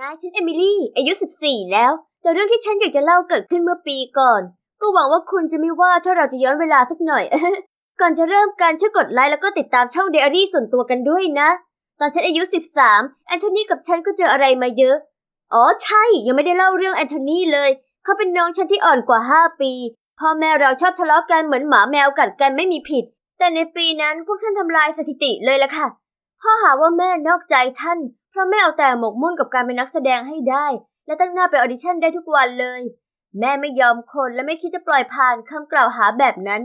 นะฉันเอมิลี่ อายุ 14 แล้ว แต่เรื่องที่ฉันอยากจะเล่าเกิดขึ้นเมื่อปีก่อน ก็หวังว่าคุณจะไม่ว่าถ้าเราจะย้อนเวลาสักหน่อย ก่อนจะเริ่มการช่วยกดไลค์แล้วก็ติดตามช่องเดอารี่ส่วนตัวกันด้วยนะ ตอนฉันอายุ 13 แอนโทนีกับฉันก็เจออะไรมาเยอะ อ๋อใช่ ยังไม่ได้เล่าเรื่องแอนโทนีเลย เขาเป็นน้องฉันที่อ่อนกว่า 5 ปีพ่อแม่เราชอบทะเลาะกันเหมือนหมาแมวกัดกันไม่มีผิด แต่ในปีนั้นพวกท่านทำลายสถิติเลยละค่ะพ่อหาว่าแม่นอกใจท่าน เพราะแม่เอาแต่หมกมุ่นกับการเป็นนักแสดงให้ได้ และตั้งหน้าไปออดิชั่นได้ทุกวันเลย แม่ไม่ยอมคนและไม่คิดจะปล่อยผ่านคำกล่าวหาแบบนั้น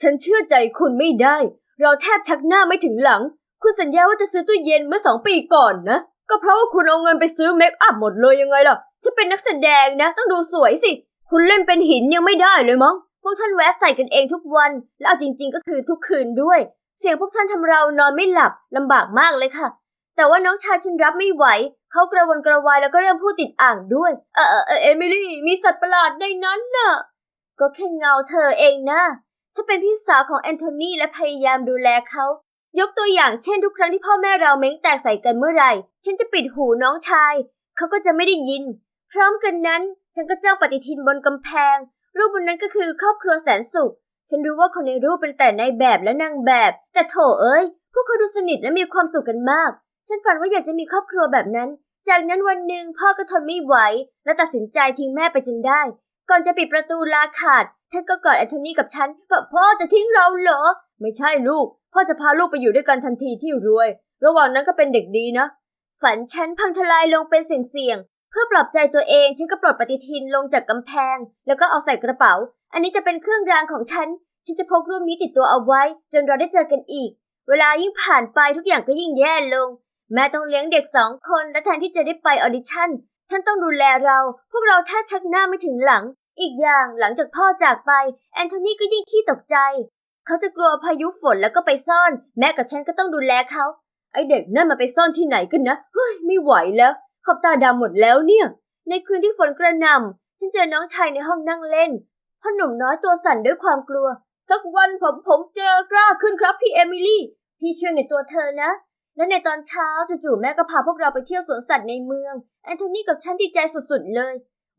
ฉันเชื่อใจคุณไม่ได้ เราแทบชักหน้าไม่ถึงหลัง คุณสัญญาว่าจะซื้อตู้เย็นเมื่อสองปีก่อนนะ ก็เพราะว่าคุณเอาเงินไปซื้อเมคอัพหมดเลยยังไงล่ะ ฉันเป็นนักแสดงนะ ต้องดูสวยสิ คุณเล่นเป็นหินยังไม่ได้เลยมั้ง พวกท่านแวะใส่กันเองทุกวัน และเอาจริง ๆ ก็คือทุกคืนด้วย เสียงพวกท่านทำเรานอนไม่หลับลำบากมากเลยค่ะ แต่ว่าน้องชายฉันรับไม่ไหว เขากระวนกระวายแล้วก็เริ่มพูดติดอ่างด้วยเออเออเออเอมิลี่มีสัตว์ประหลาดในนั้นน่ะ ก็แค่เงาเธอเองนะฉันเป็นพี่สาวของแอนโทนีและพยายามดูแลเขา ยกตัวอย่างเช่นทุกครั้งที่พ่อแม่เราเม้งแตกใส่กันเมื่อไหร่ ฉันจะปิดหูน้องชาย เขาก็จะไม่ได้ยิน พร้อมกันนั้นฉันก็จ้องปฏิทินบนกำแพง รูปบนนั้นก็คือครอบครัวแสนสุข ฉันรู้ว่าคนในรูปเป็นแต่ในายแบบและนางแบบ แต่โถเอ้ย พวกเขาดูสนิทและมีความสุขกันมาก ฉันฝันว่าอยากจะมีครอบครัวแบบนั้น จากนั้นวันหนึ่งพ่อก็ทนไม่ไหว และตัดสินใจทิ้งแม่ไปจนได้ ก่อนจะปิดประตูลาขาดท่านก็กอดแอนโทนีกับฉันบอกพ่อจะทิ้งเราเหรอ ไม่ใช่ลูก พ่อจะพาลูกไปอยู่ด้วยกันทันทีที่รวย ระหว่างนั้นก็เป็นเด็กดีนะ ฝันฉันพังทลายลงเป็นเสี่ยงๆเพื่อปลอบใจตัวเองฉันก็ปลดปฏิทินลงจากกำแพง แล้วก็เอาใส่กระเป๋า อันนี้จะเป็นเครื่องรางของฉันฉันจะพกรูปนี้ติดตัวเอาไว้ จนเราได้เจอกันอีก เวลายิ่งผ่านไปทุกอย่างก็ยิ่งแย่ลง แม่ต้องเลี้ยงเด็กสองคนและแทนที่จะได้ไปออดิชั่นท่านต้องดูแลเรา พวกเราแทบชักหน้าไม่ถึงหลัง อีกอย่างหลังจากพ่อจากไป แอนโทนีก็ยิ่งขี้ตกใจ เขาจะกลัวพายุฝนแล้วก็ไปซ่อน แม่กับฉันก็ต้องดูแลเขา ไอเด็กนั่นมาไปซ่อนที่ไหนกันนะ เฮ้ย ไม่ไหวแล้ว ขอบตาดำหมดแล้วเนี่ย ในคืนที่ฝนกระหน่ำฉันเจอน้องชายในห้องนั่งเล่น พ่อหนุ่มน้อยตัวสั่นด้วยความกลัว สักวันผมผมเจอกล้าขึ้นครับพี่เอมิลี่ พี่เชื่อในตัวเธอนะ และในตอนเช้าจู่ๆแม่ก็พาพวกเราไปเที่ยวสวนสัตว์ในเมือง แอนโทนีกับฉันดีใจสุดๆเลย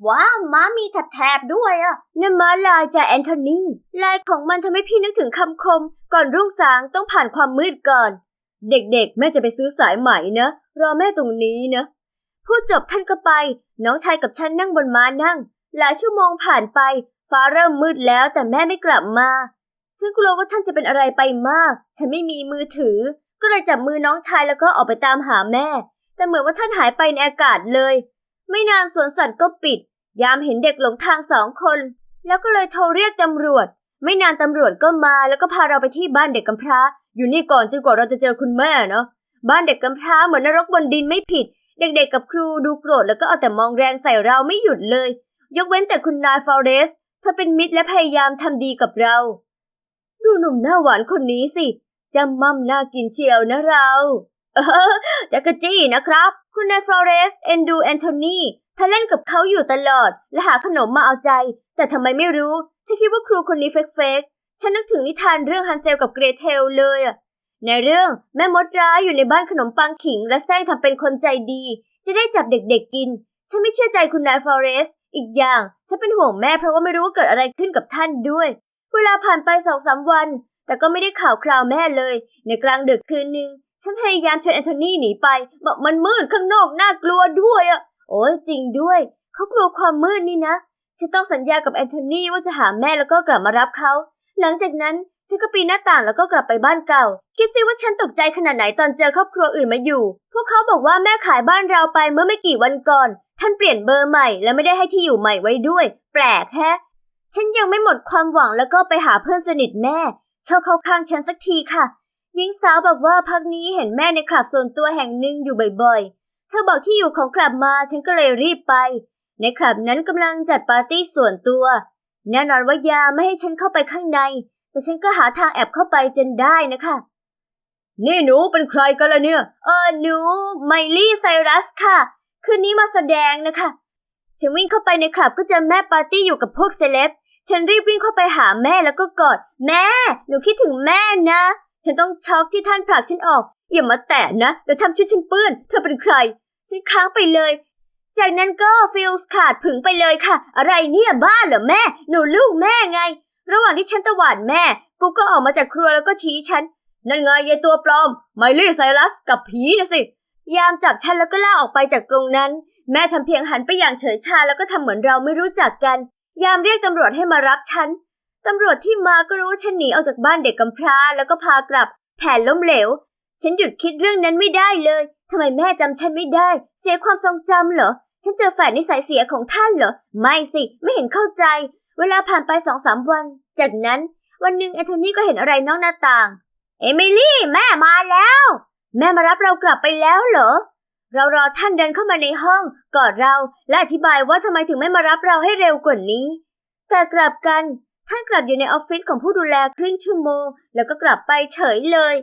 ว้าวม้ามีแถบๆด้วยอะนั่นม้าลายจากแอนโทนีลายของมันทำให้พี่นึกถึงคำคม ก่อนรุ่งสางต้องผ่านความมืดก่อน เด็กๆ แม่จะไปซื้อสายไหมนะ รอแม่ตรงนี้นะพูดจบท่านก็ไป น้องชายกับฉันนั่งบนม้านั่ง หลายชั่วโมงผ่านไป ฟ้าเริ่มมืดแล้วแต่แม่ไม่กลับมาฉันกลัวว่าท่านจะเป็นอะไรไปมาก ฉันไม่มีมือถือ ก็เลยจับมือน้องชายแล้วก็ออกไปตามหาแม่ แต่เหมือนว่าท่านหายไปในอากาศเลย ไม่นานสวนสัตว์ก็ปิด ยามเห็นเด็กหลงทางสองคน แล้วก็เลยโทรเรียกตำรวจ ไม่นานตำรวจก็มาแล้วก็พาเราไปที่บ้านเด็กกำพร้า อยู่นี่ก่อนจนกว่าเราจะเจอคุณแม่เนาะบ้านเด็กกำพร้าเหมือนนรกบนดินไม่ผิด เด็กๆกับครูดูโกรธแล้วก็เอาแต่มองแรงใส่เราไม่หยุดเลย ยกเว้นแต่คุณนายฟอเรสเธอเป็นมิตรและพยายามทำดีกับเรา ดูหนุ่มหน้าหวานคนนี้สิ จำมั่มน่ากินเชียวนะเรา เออจักรจี้นะครับ คุณนายฟลอเรสเอนดูแอนโทนีเธอเล่นกับเขาอยู่ตลอด และหาขนมมาเอาใจ แต่ทำไมไม่รู้ฉันคิดว่าครูคนนี้เฟกเฟกๆฉันนึกถึงนิทานเรื่องฮันเซลกับเกรเทลเลยอะในเรื่องแม่มดร้ายอยู่ในบ้านขนมปังขิง และแซงทำเป็นคนใจดี จะได้จับเด็กๆกิน ฉันไม่เชื่อใจคุณนายฟลอเรส อีกอย่าง ฉันเป็นห่วงแม่เพราะว่าไม่รู้ว่าเกิดอะไรขึ้นกับท่านด้วย เวลาผ่านไปสองสามวัน แต่ก็ไม่ได้ข่าวคราวแม่เลย ในกลางดึกคืนหนึ่งฉันพยายามชวนแอนโทนีหนีไป บอกมันมืดข้างนอกน่ากลัวด้วยอะโอ้ยจริงด้วย เขากลัวความมืดนี่นะ ฉันต้องสัญญากับแอนโทนีว่าจะหาแม่แล้วก็กลับมารับเขา หลังจากนั้นฉันก็ปีนหน้าต่างแล้วก็กลับไปบ้านเก่า คิดซิว่าฉันตกใจขนาดไหนตอนเจอครอบครัวอื่นมาอยู่ พวกเขาบอกว่าแม่ขายบ้านเราไปเมื่อไม่กี่วันก่อน ท่านเปลี่ยนเบอร์ใหม่และไม่ได้ให้ที่อยู่ใหม่ไว้ด้วย แปลกแฮะ ฉันยังไม่หมดความหวังแล้วก็ไปหาเพื่อนสนิทแม่ ชอบเข้าข้างฉันสักทีค่ะ หญิงสาวบอกว่าพักนี้เห็นแม่ในคลับส่วนตัวแห่งหนึ่งอยู่บ่อยๆ เธอบอกที่อยู่ของคลับมาฉันก็เลยรีบไป ในคลับนั้นกำลังจัดปาร์ตี้ส่วนตัว แน่นอนว่ายาไม่ให้ฉันเข้าไปข้างใน แต่ฉันก็หาทางแอบเข้าไปจนได้นะคะ นี่หนูเป็นใครกันล่ะเนี่ย เออหนูไมลี่ไซรัสค่ะ คืนนี้มาแสดงนะคะ ฉันวิ่งเข้าไปในคลับก็เจอแม่ปาร์ตี้อยู่กับพวกเซเลบ ฉันรีบวิ่งเข้าไปหาแม่แล้วก็กอด แม่ หนูคิดถึงแม่นะ ฉันต้องช็อกที่ท่านผลักฉันออก อย่ามาแตะนะเดี๋ยวทำชุดฉันเปื้อน เธอเป็นใคร ฉันค้างไปเลย จากนั้นก็ฟิลส์ขาดผึงไปเลยค่ะ อะไรเนี่ยบ้าเหรอแม่ หนูลูกแม่ไง ระหว่างที่ฉันตวาดแม่ กูก็ออกมาจากครัวแล้วก็ชี้ฉัน นั่นไงยายตัวปลอม ไมลี่ไซรัสกับผีนะสิ ยามจับฉันแล้วก็ล่าออกไปจากตรงนั้น แม่ทำเพียงหันไปอย่างเฉยชาแล้วก็ทำเหมือนเราไม่รู้จักกัน ยามเรียกตำรวจให้มารับฉัน ตำรวจที่มาก็รู้ว่าฉันหนีออกจากบ้านเด็กกำพร้าแล้วก็พากลับ แผนล้มเหลว ฉันหยุดคิดเรื่องนั้นไม่ได้เลยทำไมแม่จำฉันไม่ได้ เสียความทรงจำเหรอ ฉันเจอแฝดนิสัยเสียของท่านเหรอ ไม่สิ ไม่เห็นเข้าใจ เวลาผ่านไปสองสามวัน จากนั้น วันหนึ่งแอนโทนีก็เห็นอะไรนอกหน้าต่าง เอมิลี่ แม่มาแล้ว แม่มารับเรากลับไปแล้วเหรอ เรารอท่านเดินเข้ามาในห้องกอดเราและอธิบายว่าทำไมถึงไม่มารับเราให้เร็วกว่านี้ แต่กลับกัน ท่านกลับอยู่ในออฟฟิศของผู้ดูแลครึ่งชั่วโมง แล้วก็กลับไปเฉยเลย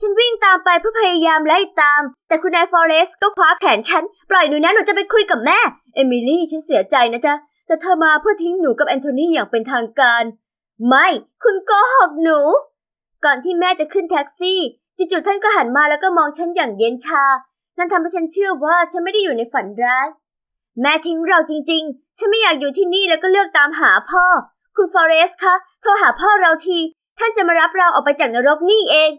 ฉันวิ่งตามไปเพื่อพยายามไล่ตาม แต่คุณนายฟอเรสก็คว้าแขนฉัน ปล่อยหนูนะหนูจะไปคุยกับแม่ เอมิลี่ฉันเสียใจนะจ๊ะ แต่เธอมาเพื่อทิ้งหนูกับแอนโทนีอย่างเป็นทางการ ไม่ คุณโกหกหนู ก่อนที่แม่จะขึ้นแท็กซี่จู่ๆท่านก็หันมาแล้วก็มองฉันอย่างเย็นชา นั่นทำให้ฉันเชื่อว่าฉันไม่ได้อยู่ในฝันร้าย แม่ทิ้งเราจริง ๆ ฉันไม่อยากอยู่ที่นี่แล้วก็เลือกตามหาพ่อ คุณฟอเรสคะโทรหาพ่อเราที ท่านจะมารับเราออกไปจากนรกนี่เอง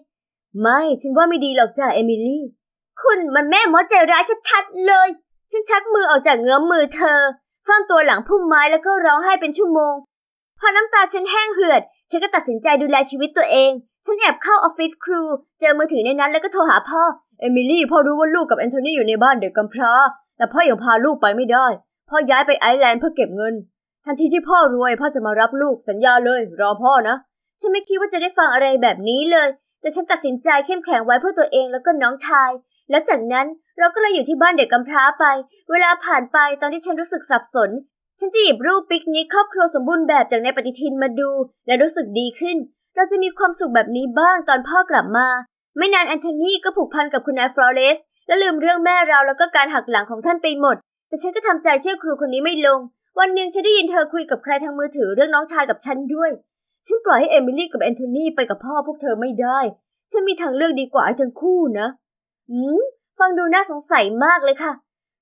ไม่ฉันว่าไม่ดีหรอกจ้ะเอมิลี่ คุณมันแม่มดใจร้ายชัดๆเลย ฉันชักมือออกจากเงื้อมมือเธอซ่อนตัวหลังพุ่มไม้แล้วก็ร้องไห้เป็นชั่วโมง พอน้ำตาฉันแห้งเหือด ฉันก็ตัดสินใจดูแลชีวิตตัวเอง ฉันแอบเข้าออฟฟิศครู เจอมือถือในนั้นแล้วก็โทรหาพ่อ เอมิลี่พ่อรู้ว่าลูกกับแอนโทนีอยู่ในบ้านเด็กกำพร้า แต่พ่อยังพาลูกไปไม่ได้ พ่อย้ายไปไอร์แลนด์เพื่อเก็บเงิน ทันทีที่พ่อรวยพ่อจะมารับลูกสัญญาเลย รอพ่อนะ ฉันไม่คิดว่าจะได้ฟังอะไรแบบนี้เลย แต่ฉันตัดสินใจเข้มแข็งไว้เพื่อตัวเองแล้วก็น้องชาย แล้วจากนั้นเราก็เลยอยู่ที่บ้านเด็กกำพร้าไป เวลาผ่านไปตอนที่ฉันรู้สึกสับสน ฉันจะหยิบรูปปิกนิกครอบครัวสมบูรณ์แบบจากในปฏิทินมาดู และรู้สึกดีขึ้น เราจะมีความสุขแบบนี้บ้างตอนพ่อกลับมา ไม่นานแอนโทนีก็ผูกพันกับคุณนายฟลอเรส และลืมเรื่องแม่เราแล้วก็การหักหลังของท่านไปหมด แต่ฉันก็ทำใจเชื่อครูคนนี้ไม่ลง วันหนึ่งฉันได้ยินเธอคุยกับใครทางมือถือเรื่องน้องชายกับฉันด้วย ฉันปล่อยให้เอมิลี่กับแอนโทนีไปกับพ่อพวกเธอไม่ได้ ฉันมีทางเลือกดีกว่าให้ทั้งคู่นะอืมฟังดูน่าสงสัยมากเลยค่ะ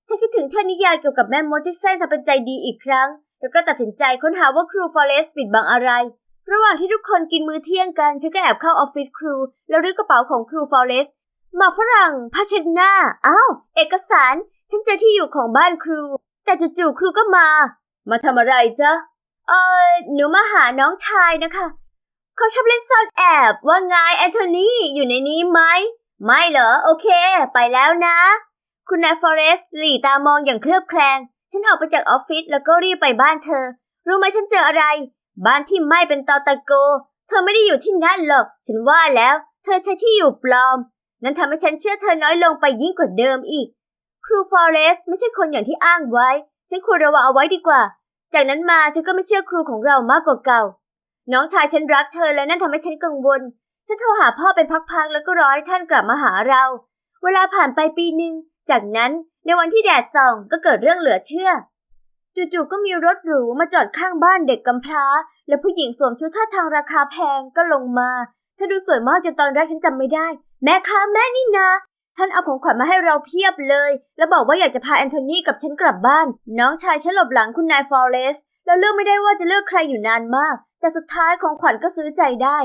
ฉันคิดถึงเทพนิยายเกี่ยวกับแม่มดที่แสร้งทำเป็นใจดีอีกครั้ง แล้วก็ตัดสินใจค้นหาว่าครูฟอเรสปิดบังอะไร ระหว่างที่ทุกคนกินมื้อเที่ยงกันฉันก็แอบเข้าออฟฟิศครู แล้วรื้อกระเป๋าของครูฟอเรสหมากฝรั่งผ้าเช็ดหน้าอ้าวเอกสาร ฉันเจอที่อยู่ของบ้านครู แต่จู่ๆครูก็มา มาทำอะไรจ๊ะเออหนูมาหาน้องชายนะคะเขาชอบเล่นซ่อนแอบว่าไงแอนโทนีอยู่ในนี้ไหมไม่เหรอ โอเค ไปแล้วนะ คุณนายฟอเรสหลีตามองอย่างเคลือบแคลง ฉันออกไปจากออฟฟิศแล้วก็รีบไปบ้านเธอ รู้ไหมฉันเจออะไร บ้านที่ไหม้เป็นตอตะโก เธอไม่ได้อยู่ที่นั่นหรอก ฉันว่าแล้ว เธอใช้ที่อยู่ปลอม นั่นทำให้ฉันเชื่อเธอน้อยลงไปยิ่งกว่าเดิมอีก ครูฟอเรสไม่ใช่คนอย่างที่อ้างไว้ ฉันควรระวังเอาไว้ดีกว่า จากนั้นมาฉันก็ไม่เชื่อครูของเรามากกว่าเก่า น้องชายฉันรักเธอและนั่นทำให้ฉันกังวล ฉันโทรหาพ่อเป็นพักๆแล้วก็ร้อให้ท่านกลับมาหาเรา เวลาผ่านไปปีหนึ่ง จากนั้นในวันที่แดดส่องก็เกิดเรื่องเหลือเชื่อ จู่ๆก็มีรถหรูมาจอดข้างบ้านเด็กกำพร้า และผู้หญิงสวมชุดท่าทางราคาแพงก็ลงมาเธอดูสวยมากจนตอนแรกฉันจำไม่ได้ แม่คะแม่นี่นาท่านเอาของขวัญมาให้เราเพียบเลย แล้วบอกว่าอยากจะพาแอนโทนีกับฉันกลับบ้าน น้องชายฉันหลบหลังคุณนายฟอเรสแล้วเลือกไม่ได้ว่าจะเลือกใครอยู่นานมาก แต่สุดท้ายของขวัญก็ซื้อใจได้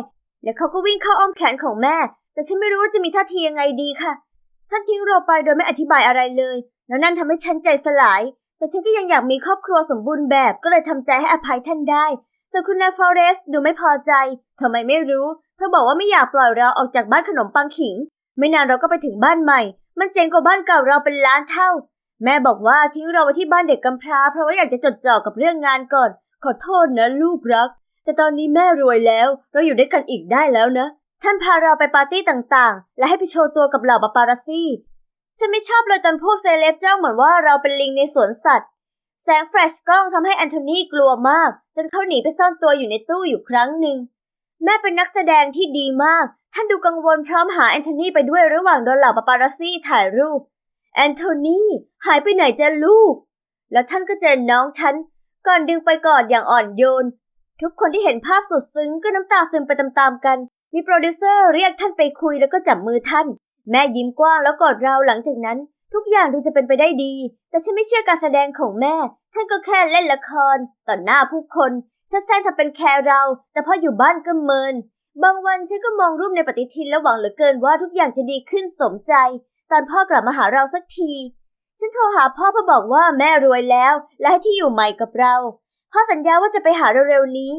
และเขาก็วิ่งเข้าอ้อมแขนของแม่ แต่ฉันไม่รู้ว่าจะมีท่าทียังไงดีค่ะ ท่านทิ้งเราไปโดยไม่อธิบายอะไรเลย แล้วนั่นทำให้ฉันใจสลาย แต่ฉันก็ยังอยากมีครอบครัวสมบูรณ์แบบก็เลยทำใจให้อภัยท่านได้ส่วนคุณนายฟอเรสดูไม่พอใจทำไมไม่รู้ เธอบอกว่าไม่อยากปล่อยเราออกจากบ้านขนมปังขิง ไม่นานเราก็ไปถึงบ้านใหม่ มันเจ๋งกว่าบ้านเก่าเราเป็นล้านเท่า แม่บอกว่าทิ้งเราไว้ที่บ้านเด็กกำพร้า เพราะว่าอยากจะจดจ่อกับเรื่องงานก่อน ขอโทษนะลูกรัก แต่ตอนนี้แม่รวยแล้ว เราอยู่ด้วยกันอีกได้แล้วนะ ท่านพาเราไปปาร์ตี้ต่างๆ และให้ไปโชว์ตัวกับเหล่าปาปารัสซี่ ฉันไม่ชอบเลยตอนพวกเซเลบเจ้าเหมือนว่าเราเป็นลิงในสวนสัตว์ แสงแฟลชกล้องทำให้แอนโทนีกลัวมาก จนเขาหนีไปซ่อนตัวอยู่ในตู้อยู่ครั้งหนึ่ง แม่เป็นนักแสดงที่ดีมาก ท่านดูกังวลพร้อมหาแอนโทนีไปด้วยระหว่างโดนเหล่าปาปารัสซี่ถ่ายรูป แอนโทนีหายไปไหนจะลูก แล้วท่านก็เจอน้องฉัน ก่อนดึงไปกอดอย่างอ่อนโยน ทุกคนที่เห็นภาพสุดซึ้งก็น้ำตาซึมไปตามๆกัน มีโปรดิวเซอร์เรียกท่านไปคุยแล้วก็จับมือท่าน แม่ยิ้มกว้างแล้วกอดเราหลังจากนั้น ทุกอย่างดูจะเป็นไปได้ดี แต่ฉันไม่เชื่อการแสดงของแม่ ท่านก็แค่เล่นละครต่อหน้าผู้คนถ้าแซงทำเป็นแคร์เรา แต่พออยู่บ้านก็เมิน บางวันฉันก็มองรูปในปฏิทินแล้วหวังเหลือเกินว่าทุกอย่างจะดีขึ้นสมใจ ตอนพ่อกลับมาหาเราสักที ฉันโทรหาพ่อเพื่อบอกว่าแม่รวยแล้ว และให้ที่อยู่ใหม่กับเราพ่อสัญญาว่าจะไปหาเร็วๆนี้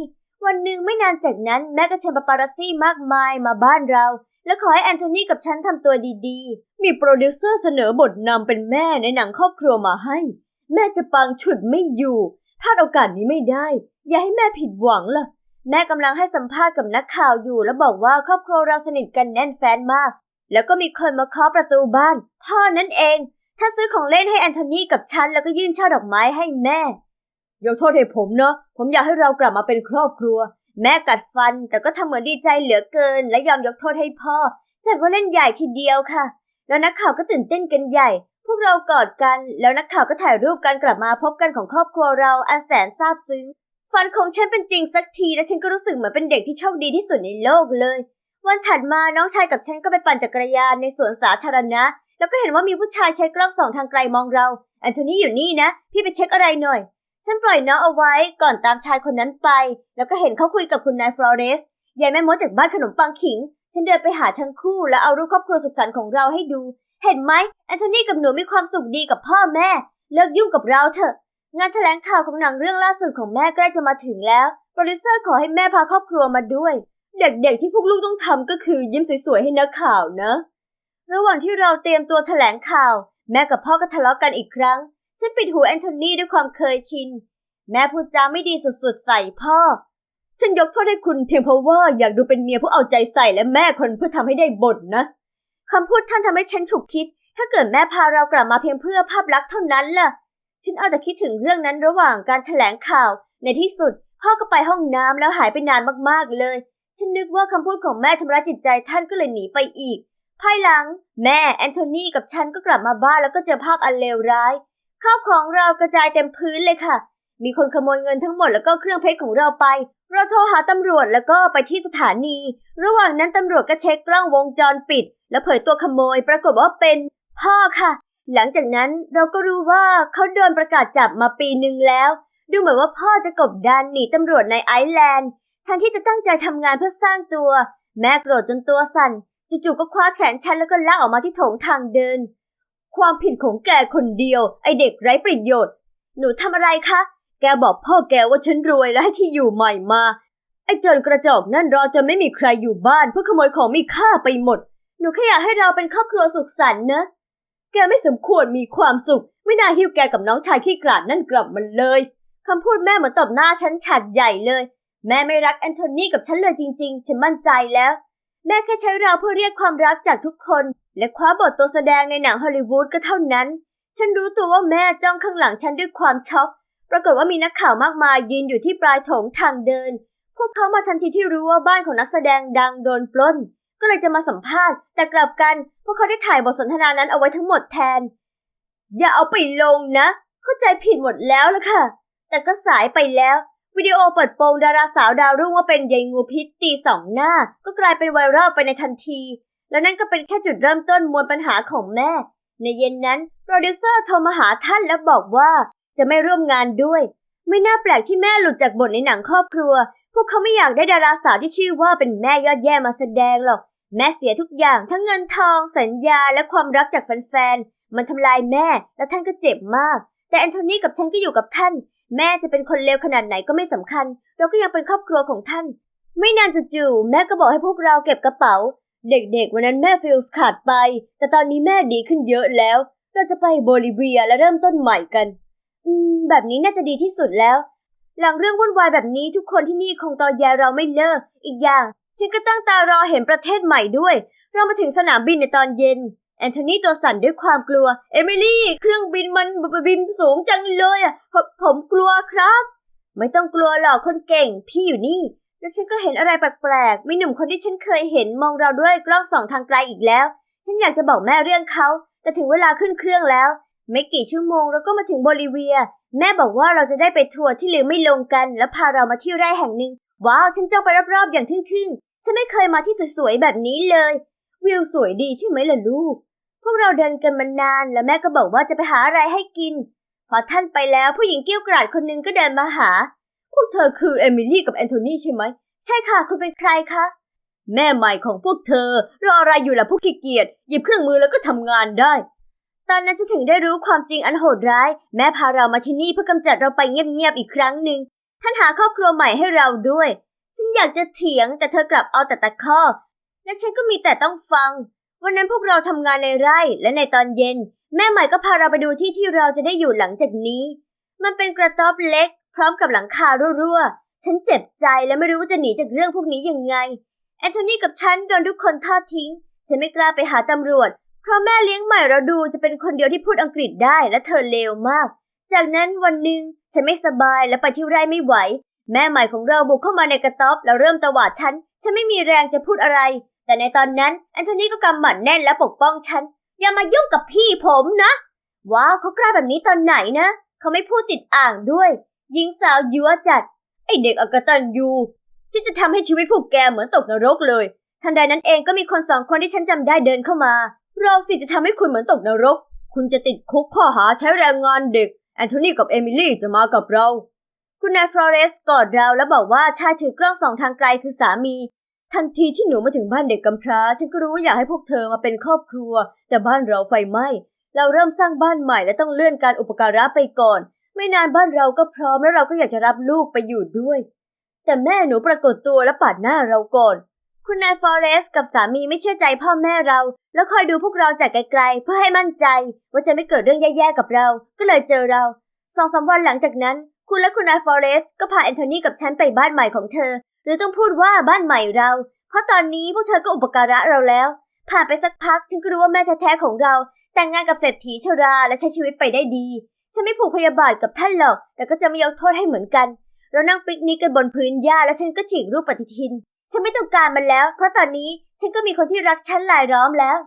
วันหนึ่งไม่นานจากนั้นแม่ก็เชิญปาปารัสซี่มากมายมาบ้านเรา แล้วขอให้แอนโทนีกับฉันทำตัวดีๆ มีโปรดิวเซอร์เสนอบทนำเป็นแม่ในหนังครอบครัวมาให้ แม่จะปังฉุดไม่อยู่พลาดโอกาสนี้ไม่ได้ อย่าให้แม่ผิดหวังล่ะ แม่กำลังให้สัมภาษณ์กับนักข่าวอยู่ แล้วบอกว่าครอบครัวเราสนิทกันแน่นแฟนมาก แล้วก็มีคนมาเคาะประตูบ้าน พ่อนั่นเอง ถ้าซื้อของเล่นให้แอนโทนีกับฉันแล้วก็ยื่นช่อดอกไม้ให้แม่ยกโทษให้ผมเนาะผมอยากให้เรากลับมาเป็นครอบครัว แม่กัดฟันแต่ก็ทำเหมือนดีใจเหลือเกิน และยอมยกโทษให้พ่อ จัดว่าเล่นใหญ่ทีเดียวค่ะ แล้วนักข่าวก็ตื่นเต้นกันใหญ่ พวกเรากอดกัน แล้วนักข่าวก็ถ่ายรูปกันกลับมาพบกันของครอบครัวเราอันแสนซาบซึ้งฝันของฉันเป็นจริงสักทีและฉันก็รู้สึกเหมือนเป็นเด็กที่โชคดีที่สุดในโลกเลย วันถัดมาน้องชายกับฉันก็ไปปั่นจักรยานในสวนสาธารณะ แล้วก็เห็นว่ามีผู้ชายใช้กล้องส่องทางไกลมองเราแอนโทนีอยู่นี่นะ พี่ไปเช็คอะไรหน่อย ฉันปล่อยน้องเอาไว้ก่อนตามชายคนนั้นไป แล้วก็เห็นเขาคุยกับคุณนายฟลอเรสยายแม่มดจากบ้านขนมปังขิง ฉันเดินไปหาทั้งคู่แล้วเอารูปครอบครัวสุขสันต์ของเราให้ดู เห็นไหมแอนโทนีกับหนูมีความสุขดีกับพ่อแม่ เลิกยุ่งกับเราเถอะ งานแถลงข่าวของหนังเรื่องล่าสุดของแม่ใกล้จะมาถึงแล้ว โปรดิวเซอร์ขอให้แม่พาครอบครัวมาด้วย เด็กๆที่พวกลูกต้องทำก็คือยิ้มสวยๆให้นักข่าวนะ ระหว่างที่เราเตรียมตัวแถลงข่าว แม่กับพ่อก็ทะเลาะกันอีกครั้ง ฉันปิดหูแอนโทนีด้วยความเคยชิน แม่พูดจาไม่ดีสุดๆใส่พ่อ ฉันยกโทษให้คุณเพียงเพราะว่าอยากดูเป็นเมียผู้เอาใจใส่และแม่คนเพื่อทำให้ได้บทนะคำพูดท่านทำให้ฉันฉุกคิด ถ้าเกิดแม่พาเรากลับมาเพียงเพื่อภาพลักษณ์เท่านั้นล่ะ ฉันเอาแต่คิดถึงเรื่องนั้นระหว่างการแถลงข่าว ในที่สุด พ่อก็ไปห้องน้ำแล้วหายไปนานมากๆเลย ฉันนึกว่าคำพูดของแม่ทำร้ายจิตใจท่านก็เลยหนีไปอีก ภายหลัง แม่แอนโทนีกับฉันก็กลับมาบ้านแล้วก็เจอภาพอันเลวร้าย ข้าวของเรากระจายเต็มพื้นเลยค่ะ มีคนขโมยเงินทั้งหมดแล้วก็เครื่องเพชรของเราไป เราโทรหาตำรวจแล้วก็ไปที่สถานี ระหว่างนั้นตำรวจก็เช็คกล้องวงจรปิด แล้วเผยตัวขโมย ปรากฏว่าเป็น พ่อค่ะ หลังจากนั้นเราก็รู้ว่าเขาโดนประกาศจับมาปีหนึ่งแล้ว ดูเหมือนว่าพ่อจะกบดานหนีตำรวจในไอร์แลนด์แทนที่จะตั้งใจทำงานเพื่อสร้างตัว แม่โกรธจนตัวสั่นจู่ๆก็คว้าแขนฉันแล้วก็ลากออกมาที่โถงทางเดิน ความผิดของแกคนเดียว ไอเด็กไร้ประโยชน์ หนูทำอะไรคะ แกบอกพ่อแกว่าฉันรวยและให้ที่อยู่ใหม่มา ไอ้โจรกระจอกนั่นรอจะไม่มีใครอยู่บ้านเพื่อขโมยของมีค่าไปหมด หนูแค่อยากให้เราเป็นครอบครัวสุขสันต์นะ แกไม่สมควรมีความสุข ไม่น่าหิ้วแกกับน้องชายขี้กลาดนั่นกลับมาเลยคำพูดแม่เหมือนตบหน้าฉันฉัดใหญ่เลย แม่ไม่รักแอนโทนีกับฉันเลยจริง ๆ ฉันมั่นใจแล้ว แม่แค่ใช้เราเพื่อเรียกความรักจากทุกคน และคว้าบทตัวแสดงในหนังฮอลลีวูดก็เท่านั้น ฉันรู้ตัวว่าแม่จ้องข้างหลังฉันด้วยความช็อก ปรากฏว่ามีนักข่าวมากมายยืนอยู่ที่ปลายโถงทางเดิน พวกเขามาทันทีที่รู้ว่าบ้านของนักแสดงดังโดนปล้น ก็เลยจะมาสัมภาษณ์ แต่กลับกัน พวกเขาได้ถ่ายบทสนทนานั้นเอาไว้ทั้งหมดแทน อย่าเอาไปลงนะ เข้าใจผิดหมดแล้วละค่ะ แต่ก็สายไปแล้ว วิดีโอเปิดโปงดาราสาวดาวรุ่งว่าเป็นยายงูพิษตีสองหน้า ก็กลายเป็นไวรัลไปในทันที แล้วนั่นก็เป็นแค่จุดเริ่มต้นมวลปัญหาของแม่ ในเย็นนั้นโปรดิวเซอร์โทรมาหาท่านแล้วบอกว่าจะไม่ร่วมงานด้วย ไม่น่าแปลกที่แม่หลุดจากบทในหนังครอบครัว พวกเขาไม่อยากได้ดาราสาวที่ชื่อว่าเป็นแม่ยอดแย่มาแสดงหรอก แม่เสียทุกอย่างทั้งเงินทอง สัญญาและความรักจากแฟนๆมันทำลายแม่และท่านก็เจ็บมาก แต่แอนโทนีกับฉันก็อยู่กับท่าน แม่จะเป็นคนเลวขนาดไหนก็ไม่สำคัญ เราก็ยังเป็นครอบครัวของท่าน ไม่นานจู่ๆแม่ก็บอกให้พวกเราเก็บกระเป๋า เด็กๆ วันนั้นแม่ฟิลส์ขาดไป แต่ตอนนี้แม่ดีขึ้นเยอะแล้ว เราจะไปโบลิเวียและเริ่มต้นใหม่กัน อืม แบบนี้น่าจะดีที่สุดแล้ว หลังเรื่องวุ่นวายแบบนี้ทุกคนที่นี่คงตอแยเราไม่เลิก อีกอย่างฉันก็ตั้งตารอเห็นประเทศใหม่ด้วย เรามาถึงสนามบินในตอนเย็น แอนโทนีตัวสั่นด้วยความกลัว เอมิลี่ เครื่องบินมันบบินสูงจังเลยอะผมกลัวครับ ไม่ต้องกลัวหรอกคนเก่ง พี่อยู่นี่ แล้วฉันก็เห็นอะไรแปลกๆ มีหนุ่มคนที่ฉันเคยเห็นมองเราด้วยกล้องส่องทางไกลอีกแล้ว ฉันอยากจะบอกแม่เรื่องเขา แต่ถึงเวลาขึ้นเครื่องแล้ว ไม่กี่ชั่วโมงเราก็มาถึงโบลิเวีย แม่บอกว่าเราจะได้ไปทัวร์ที่ลืมไม่ลงกัน แล้วพาเรามาที่ไร่แห่งหนึ่ง ว้าว ฉันจ้องไปรอบๆอย่างทึ่งๆ ฉันไม่เคยมาที่สวยๆแบบนี้เลย วิวสวยดีใช่ไหมล่ะลูก วกเราเดินกันมานาน แล้วแม่ก็บอกว่าจะไปหาอะไรให้กิน พอท่านไปแล้วผู้หญิงเกี้ยวกราดคนหนึงก็เดินมาหา พวกเธอคือเอมิลี่กับแอนโทนีใช่ไหม ใช่ค่ะ คุณเป็นใครคะ แม่ใหม่ของพวกเธอ รออะไรอยู่ล่ะพวกขี้เกียจ หยิบเครื่องมือแล้วก็ทำงานได้ ตอนนั้นฉันถึงได้รู้ความจริงอันโหดร้าย แม่พาเรามาที่นี่เพื่อกำจัดเราไปเงียบๆอีกครั้งหนึ่ง ท่านหาครอบครัวใหม่ให้เราด้วย ฉันอยากจะเถียงแต่เธอกลับเอาแต่ตะข้อและฉันก็มีแต่ต้องฟัง วันนั้นพวกเราทำงานในไร่และในตอนเย็น แม่ใหม่ก็พาเราไปดูที่ที่เราจะได้อยู่หลังจากนี้ มันเป็นกระต๊อบเล็ก พร้อมกับหลังคารั่วๆ ฉันเจ็บใจและไม่รู้ว่าจะหนีจากเรื่องพวกนี้ยังไง แอนโทนีกับฉันโดนทุกคนทอดทิ้ง ฉันไม่กล้าไปหาตำรวจ เพราะแม่เลี้ยงใหม่เราดูจะเป็นคนเดียวที่พูดอังกฤษได้และเธอเลวมาก จากนั้นวันหนึ่งฉันไม่สบายและไปที่ไร่ไม่ไหว แม่ใหม่ของเราบุกเข้ามาในกระต๊อบแล้วเริ่มตวาดฉัน ฉันไม่มีแรงจะพูดอะไร แต่ในตอนนั้นแอนโทนีก็กำหมัดแน่นและปกป้องฉัน อย่ามายุ่งกับพี่ผมนะ ว้าวเขากล้าแบบนี้ตอนไหนนะ เขาไม่พูดติดอ่างด้วย หญิงสาวยั่วจัด ไอเด็กอกตันยูฉันจะทำให้ชีวิตพวกแกเหมือนตกนรกเลย ทันใดนั้นเองก็มีคนสองคนที่ฉันจำได้เดินเข้ามา เราสิจะทำให้คุณเหมือนตกนรก คุณจะติดคุกข้อหาใช้แรงงานเด็ก แอนโทนีกับเอมิลี่จะมากับเรา คุณนายฟลอเรสกอดเราแล้วบอกว่าชายถือกล้องส่องทางไกลคือสามี ทันทีที่หนูมาถึงบ้านเด็กกำพร้า ฉันก็รู้ว่าอยากให้พวกเธอมาเป็นครอบครัว แต่บ้านเราไฟไหม้ เราเริ่มสร้างบ้านใหม่และต้องเลื่อนการอุปการะไปก่อน ไม่นานบ้านเราก็พร้อมแล้วเราก็อยากจะรับลูกไปอยู่ด้วย แต่แม่หนูปรากฏตัวและปาดหน้าเราก่อน คุณนายฟอเรสกับสามีไม่เชื่อใจพ่อแม่เรา แล้วคอยดูพวกเราจากไกลๆ เพื่อให้มั่นใจ ว่าจะไม่เกิดเรื่องแย่ๆกับเรา ก็เลยเจอเราสองสามวันหลังจากนั้น คุณและคุณนายฟอเรสก็พาแอนโทนีกับฉันไปบ้านใหม่ของเธอ หรือต้องพูดว่าบ้านใหม่เรา เพราะตอนนี้พวกเธอก็อุปการะเราแล้ว ผ่านไปสักพักฉันก็รู้ว่าแม่แท้ๆของเรา แต่งงานกับเศรษฐีชราและใช้ชีวิตไปได้ดี ฉันไม่ผูกพยาบาทกับท่านหรอก แต่ก็จะไม่ยกโทษให้เหมือนกัน เรานั่งปิกนิกกันบนพื้นหญ้าและฉันก็ฉีกรูปปฏิทิน ฉันไม่ต้องการมันแล้ว เพราะตอนนี้ฉันก็มีคนที่รักฉันหลายล้อมแล้ว